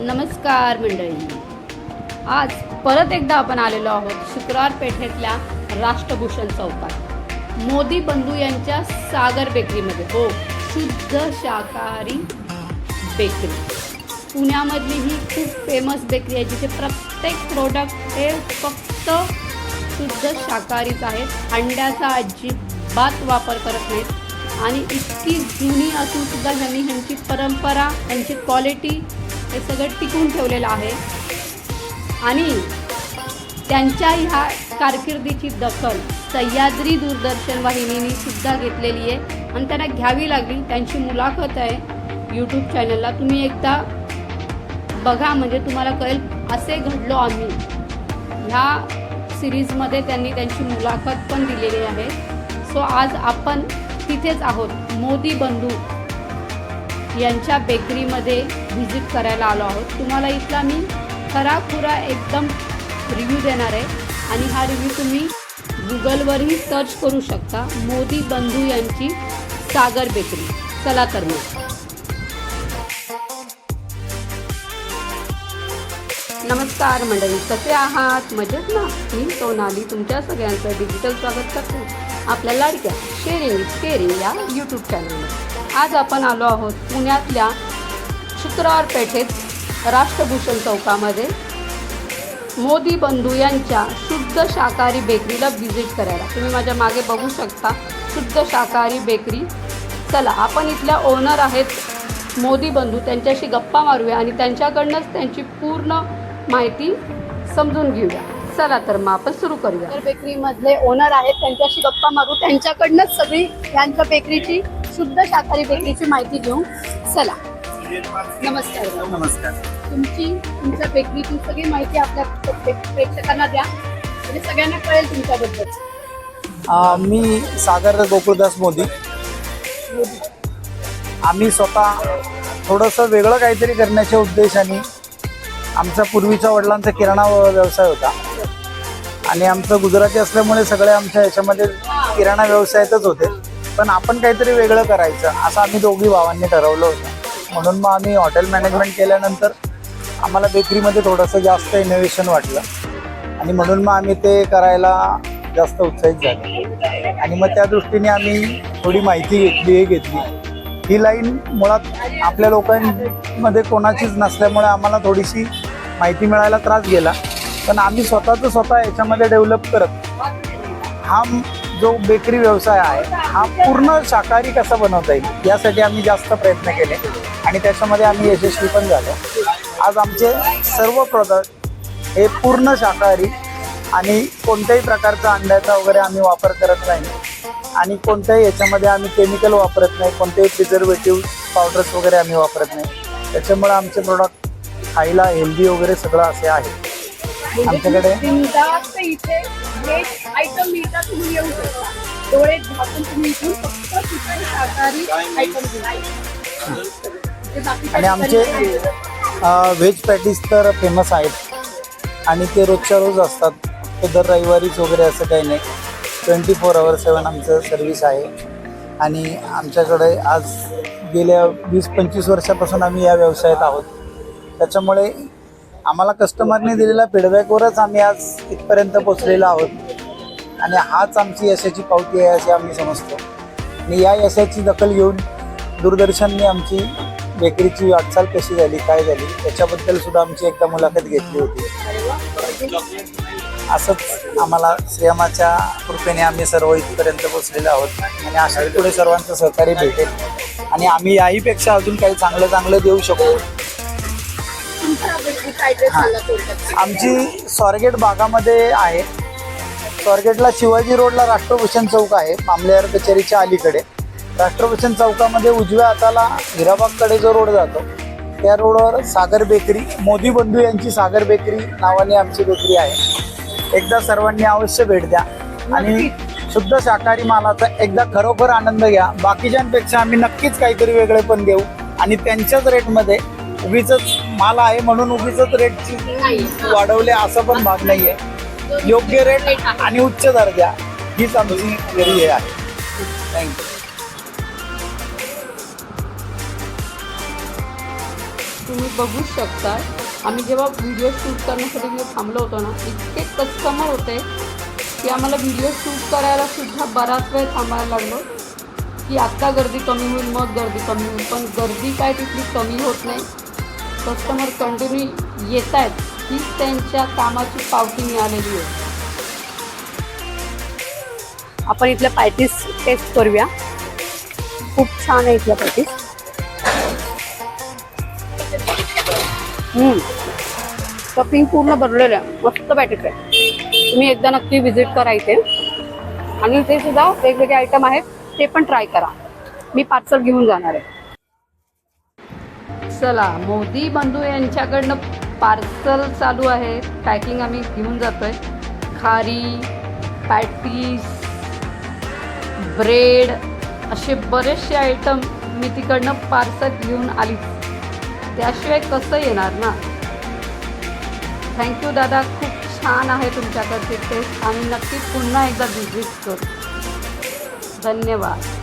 नमस्कार मंडळी. आज परत एकदा आपण आलेलो आहोत शुक्रवार पेठेतल्या राष्ट्रभूषण चौकात. मोदी बंधू यांच्या सागर बेकरीमध्ये. हो शुद्ध शाकाहारी बेकरी. पुण्यामधली ही खूप फेमस बेकरी आहे जिथे प्रत्येक प्रोडक्ट हे फक्त शुद्ध शाकाहारीच आहेत अंड्याचा अजिबात वापर करत नाहीत. आणि इतकी जुनी असून सुद्धा ह्यांनी ह्यांची परंपरा ह्यांची क्वालिटी हे सगळं टिकून ठेवलेलं आहे. आणि त्यांच्या ह्या कारकिर्दीची दखल सह्याद्री दूरदर्शन वाहिनीने सुद्धा घेतलेली आहे. आणि त्यांना घ्यावी लागली. त्यांची मुलाखत आहे यूट्यूब चॅनलला तुम्ही एकदा बघा. म्हणजे तुम्हाला कळेल असे घडलो आम्ही. ह्या सिरीजमध्ये त्यांनी त्यांची मुलाखत पण दिलेली आहे. सो आज आपण तिथेच आहोत. मोदी बंधू. यांच्या बेकरीमध्ये व्हिजिट करायला आलो आहोत. तुम्हाला इथला मी खराखुरा एकदम रिव्ह्यू देणार आहे. आणि हा रिव्ह्यू तुम्ही गुगलवरही सर्च करू शकता. मोदी बंधू यांची सागर बेकरी. चला तर मग. नमस्कार मंडळी कसे आहात? मजेत ना? मी सोनाली तुमच्या सगळ्यांचं डिजिटल स्वागत करते. आपल्या लाडक्या शेअरिंग केअरिंग या यूट्यूब चॅनलवर आज आपण आलो आहोत पुण्यातल्या शुक्रवार पेठेत राष्ट्रभूषण चौकामध्ये. मोदी बंधू यांच्या शुद्ध शाकाहारी बेकरीला व्हिजिट करायला. तुम्ही माझ्या मागे बघू शकता शुद्ध शाकाहारी बेकरी. चला आपण इथल्या ओनर आहेत मोदी बंधू. त्यांच्याशी गप्पा मारूया आणि त्यांच्याकडनंच त्यांची पूर्ण माहिती समजून घेऊया. चला तर मग आपण सुरू करूया. बेकरीमधले ओनर आहेत त्यांच्याशी गप्पा मारू. त्यांच्याकडनंच सगळी यांच्या बेकरीची शुद्ध शाकाहारी बेकरीची माहिती घेऊ चला. नमस्कार. नमस्कार. तुमची तुमच्या बेकरीची सगळी माहिती आपल्या प्रे- प्रेक्षकांना द्या. म्हणजे सगळ्यांना कळेल तुमच्याबद्दल. अ, मी सागर गोकुळदास मोदी. आम्ही स्वतः थोडंसं वेगळं काहीतरी करण्याच्या उद्देशाने आमचा पूर्वीच्या वडिलांचा किराणा व- व्यवसाय होता. आणि आमचं गुजराती असल्यामुळे सगळे आमच्या याच्यामध्ये किराणा व्यवसायातच होते. पण आपण काहीतरी वेगळं करायचं असं आम्ही दोघी भावांनी ठरवलं होतं. म्हणून मग आम्ही हॉटेल मॅनेजमेंट केल्यानंतर आम्हाला बेकरीमध्ये थोडंसं जास्त इनोव्हेशन वाटलं. आणि म्हणून मग आम्ही ते करायला जास्त उत्साहित झालो. आणि मग त्या दृष्टीने आम्ही थोडी माहिती घेतली हे घेतली. ही लाईन मुळात आपल्या लोकांमध्ये कोणाचीच नसल्यामुळे आम्हाला थोडीशी माहिती मिळायला त्रास गेला. पण आम्ही स्वतःचं स्वतः याच्यामध्ये डेव्हलप करत हा जो बेकरी व्यवसाय आहे हा पूर्ण शाकाहारी कसा बनवता येईल यासाठी आम्ही जास्त प्रयत्न केले. आणि त्याच्यामध्ये आम्ही यशस्वी पण झालो. आज आमचे सर्व प्रोडक्ट हे पूर्ण शाकाहारी आणि कोणत्याही प्रकारचा अंड्याचा वगैरे आम्ही वापर करत नाही. आणि कोणत्याही याच्यामध्ये आम्ही केमिकल वापरत नाही कोणतेही प्रिझर्वेटिव्ह पावडर्स वगैरे आम्ही वापरत नाही. त्याच्यामुळे आमचे प्रोडक्ट खायला हेल्दी वगैरे सगळं असे आहे. आमच्याकडे? बिनधास्त इथे व्हेज आयटम मिळतात तुम्ही येऊ शकता. डोळे झाकून तुम्ही इथून फक्त चिकन शाकाहारी आयटम आणि आमचे व्हेज पॅटीस तर फेमस आहेत. आणि ते रोजच्या रोज असतात. ते दर रविवारीच वगैरे असं काही नाही. ट्वेंटी फोर आवर सेवन आमचं सर्विस आहे. आणि आमच्याकडे आज गेल्या वीस पंचवीस वर्षापासून आम्ही या व्यवसायात आहोत. त्याच्यामुळे आम्हाला कस्टमरने दिलेल्या फीडबॅकवरच आम्ही आज इथपर्यंत पोचलेलो आहोत. आणि हाच आमची यशाची पावती आहे असे आम्ही समजतो. आणि या यशाची दखल घेऊन दूरदर्शनने आमची बेकरीची वाटचाल कशी झाली काय झाली त्याच्याबद्दल सुद्धा आमची एकदा मुलाखत घेतली होती. असंच आम्हाला श्रेमाच्या कृपेने आम्ही सर्व इथपर्यंत पोचलेलो आहोत. आणि अशा पुढे सर्वांचं सहकार्य भेटेल. आणि आम्ही याहीपेक्षा अजून काही चांगलं चांगलं देऊ शकतो आमची स्वारगेट भागामध्ये आहे. स्वारगेटला शिवाजी रोडला राष्ट्रभूषण चौक आहे मामलेदार कचेरीच्या अलीकडे. राष्ट्रभूषण चौकामध्ये उजव्या हाताला हिराबागकडे जो रोड जातो त्या रोडवर सागर बेकरी मोदी बंधू यांची सागर बेकरी नावाने आमची बेकरी आहे. एकदा सर्वांनी अवश्य भेट द्या. आणि शुद्ध शाकाहारी मालाचा एकदा खरोखर आनंद घ्या. बाकीच्यांपेक्षा आम्ही नक्कीच काहीतरी वेगळे पण देऊ आणि त्यांच्याच रेटमध्ये उगीच माल आहे म्हणून उगीच रेटची वाढवले असं पण भाग नाहीये. योग्य रेट आणि उच्च दर्जा हीच आमची घरी हे आहे. थँक्यू तुम्ही बघू शकता आम्ही जेव्हा व्हिडिओ शूट करण्यासाठी जे थांबलो होतो ना इतके कस्टमर होते की आम्हाला व्हिडिओ शूट करायला सुद्धा बराच वेळ थांबायला लागलो. की आत्ता गर्दी कमी होईल मग गर्दी कमी होईल. पण गर्दी काय तिथली कमी होत नाही. कस्टमर कंटिन्यू येत आहेत हीच त्यांच्या कामाची पावती मिळालेली आहे. आपण इथल्या पॅटीस टेस्ट करूया. खूप छान आहे इथलं पॅटीस स्टफिंग पूर्ण भरलेलं आहे. मस्त पॅटीस आहे. तुम्ही एकदा नक्की व्हिजिट करा इथे. आणि इथे सुद्धा वेगवेगळे आयटम आहेत ते पण ट्राय करा. मी पार्सल घेऊन जाणार आहे. चला मोदी बंधू यांच्याकडनं पार्सल चालू आहे. पॅकिंग आम्ही घेऊन जातो आहे खारी पॅटीस ब्रेड असे बरेचसे आयटम मी तिकडनं पार्सल घेऊन आली त्याशिवाय कसं येणार ना? थँक्यू दादा. खूप छान आहे तुमच्याकडचे टेस्ट आणि नक्की पुन्हा एकदा व्हिजिट करू. धन्यवाद.